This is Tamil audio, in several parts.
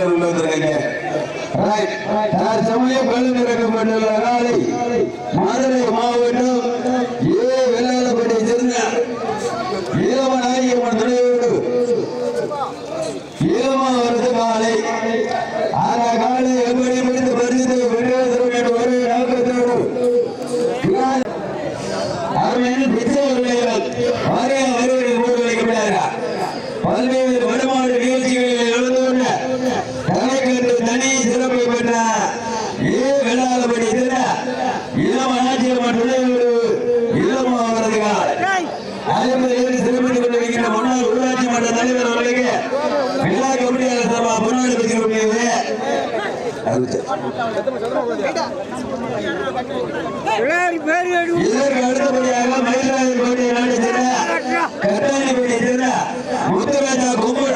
பேர் உள்ள வந்திருக்கீங்க. தற்சமயம் கலந்து இறக்கப்பட்டுள்ள நாளை? மதுரை மாவட்டம் ஏ வெள்ளாளப்பட்டி சேர்ந்த ஈரமநாயகம்மன் துணையோடு ஈரமாவது காலை அந்த காலை எப்படி பிடித்து பரிசு பெறுவதற்கு என்ற ஒரே நோக்கத்தோடு அருமையான பிச்சை உரிமைகள் வாரிய வருவதை போட்டு வைக்கப்படுகிறார் பல்வேறு வடமாடு நிகழ்ச்சிகளில் எழுந்துள்ள தலைக்கட்டு தனி சிறப்பை பெற்ற ஏ வேளாளபடி தின இளம ஆட்சியம்மன் துணையோடு இளம அவரதுகால் அதேபோல ஏறி சிறப்பித்துக் கொண்டிருக்கின்ற முன்னாள் ஊராட்சி மன்ற தலைவர் அவர்களுக்கு விழா கமிட்டியாளர் சபா முன்னாடி பற்றி இதற்கு அடுத்தபடியாக மயிலாடுதுறை சென்ற சென்ற முத்துராஜா கும்பல்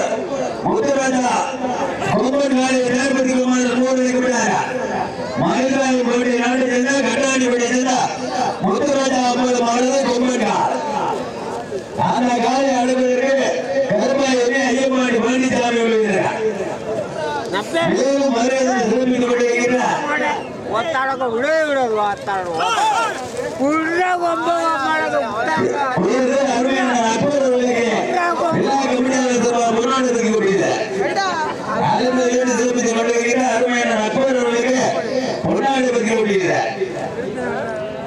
கொண்டிருக்கிற அருமையான அற்புதங்களுக்கு முன்னாடி இருக்கக்கூடியது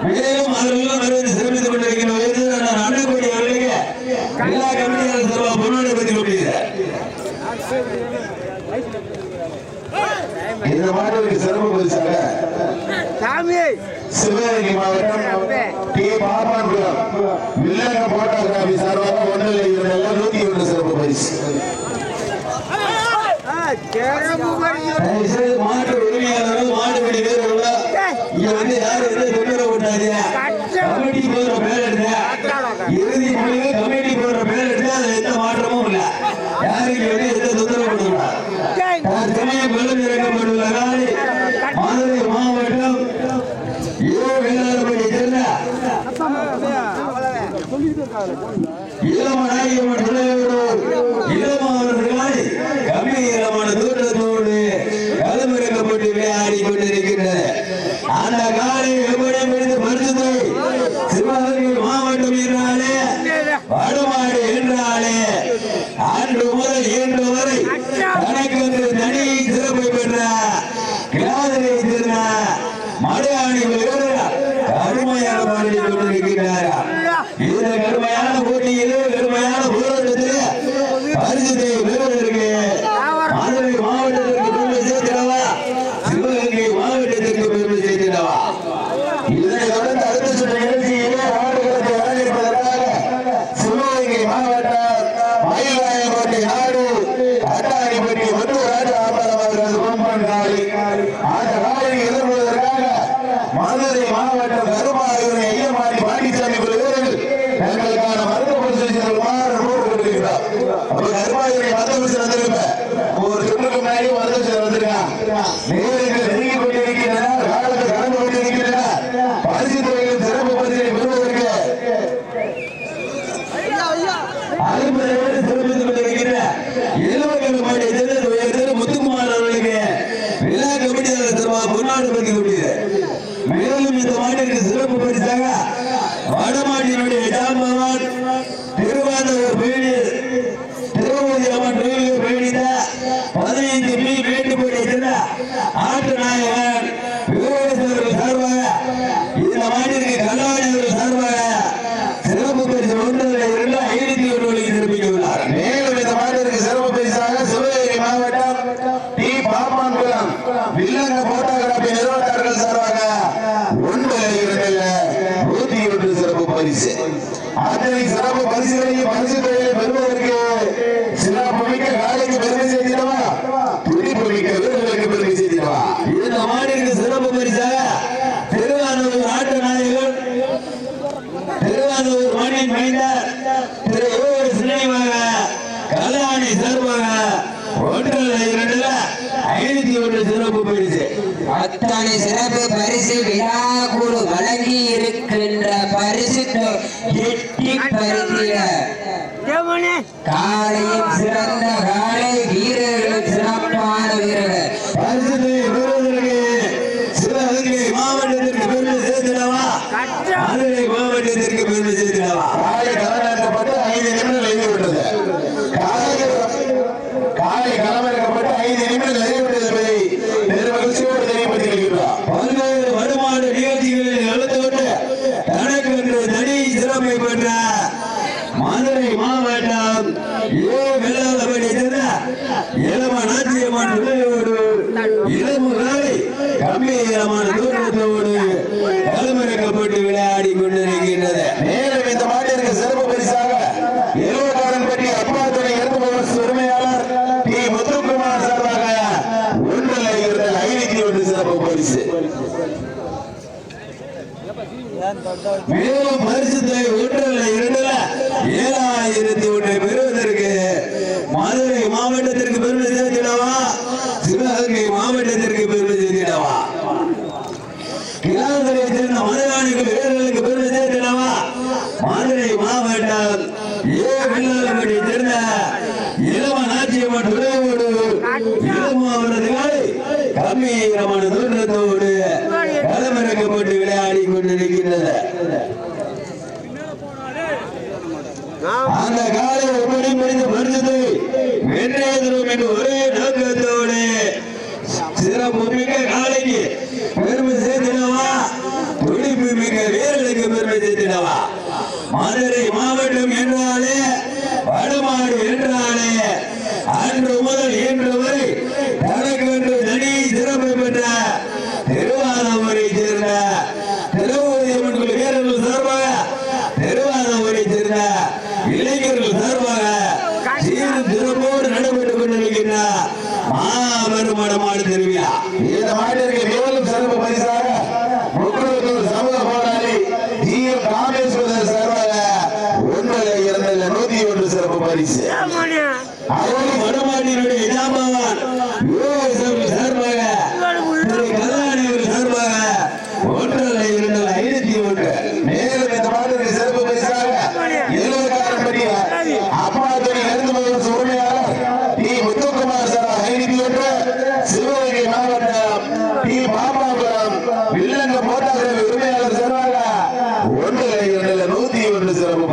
மேலும் அவர்களும் வருவது சிறப்பித்துக் கொண்டிருக்கிற வயது நான் அண்ணக்கூடிய அவர்களுக்கு எல்லா கம்பெனியாளர் சபா முன்னாடி இருக்கக்கூடியது இந்த மாணவருக்கு சிறப்பு பரிசாக சாமி சிவகங்கை மாவட்டம் டி பாப்பான்குளம் வில்லங்க போட்டோகிராபி சார்பாக ஒன்றில் இரண்டு நூத்தி ஒன்று சிறப்பு பரிசு. கேரள மதுரை மாவட்டம் கருமாயூரை ஐயமாடி பாண்டிசாமி குழு தங்களுக்கான மருத்துவ பரிசோதனை செல்லுமாறு நோட்டு அப்ப கருமாயூரை மருத்துவ பரிசோதனை வந்திருப்ப ஒரு சுற்றுக்கு முன்னாடி மருத்துவ பரிசோதனை வந்திருக்கான். இந்த மாட்டிற்கு சார்பாக சிறப்பு பரிசு ஒன்றில் இரண்டு ஐநூத்தி ஒன்று வழங்கி நிரூபித்துள்ளார் மேலும் இந்த சிறப்பு பரிசாக சிவகங்கை மாவட்டம் டி. வில்லங்க போட்டோகிராபி நிறுவனத்தார்கள் சார்பாக நூத்தி ஒன்று சிறப்பு பரிசு அத்தனை சிறப்பு பரிசுகளையும் பரிசு தொகையை பெறுவதற்கு சிறப்பு மிக்க காலைக்கு பெருமை செய்திடவா துடிப்பு மிக்க வீரர்களுக்கு பெருமை செய்திடவா இந்த மாட்டிற்கு சிறப்பு பரிசாக திருவாரூர் நாட்டு நாயகன் திருவாரூர் மண்ணின் மைந்தர் திரு ஓர் சினிமாக கல்லாணி சார்பாக ஒன்றில் இரண்டுல ஐநூத்தி ஒன்று சிறப்பு பரிசு. அத்தனை சிறப்பு பரிசு விழா குழு வழங்கி இருக்கின்ற பரிசு எட்டி தேவனே. காலையும் சிறந்த காலை வீரர்களும் ஏன் வெள்ளாளமணி எதிர இளம நாட்டியமான உடலோடு இளமு நாளை கம்பீரமான தூரத்தோடு களமிறக்கப்பட்டு விளையாடி கொண்டிருக்கின்றது. மேலும் இந்த மாட்டிற்கு சிறப்பு பரிசாக எழுவக்காரன் பற்றி அப்பா துணை இறந்து உரிமையாளர் டி முத்துக்குமார் சார்பாக ஒன்று இருக்கிற ஐநூத்தி ஒன்று சிறப்பு பரிசு. மேலும் பரிசு தொகை கம்பீரமான தூரத்தோடு களமிறக்கப்பட்டு விளையாடி கொண்டிருக்கின்றது அந்த காலை எப்படி முடிந்து மறுத்தது வென்றே என்று ஒரே நோக்கத்தோடு சிறப்பு மிக்க காலைக்கு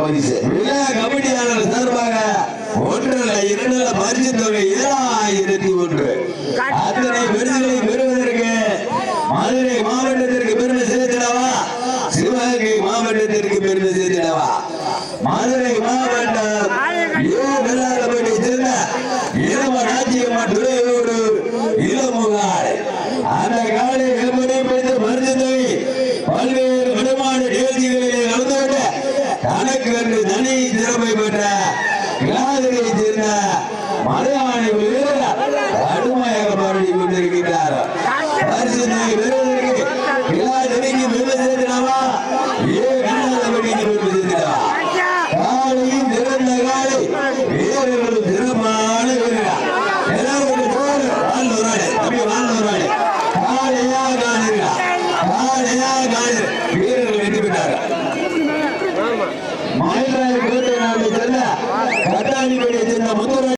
பரிசு உலக கபடியாளர் சார்பாக ஒன்றல்ல இரண்டல்ல பரிசு தொகை ஏழாயிரத்தி ஒன்று. அத்தனை விருதுகளை பெறுவதற்கு மதுரை மாவட்டத்திற்கு பெருமை சேர்த்திடவா? சிவகங்கை மாவட்டத்திற்கு பெருமை சேர்த்திடவா? மதுரை மாவட்டம் காதலியை சேர்ந்த மலையாளிகளே கடுமையாக பாடி கொண்டிருக்கிறார் பரிசு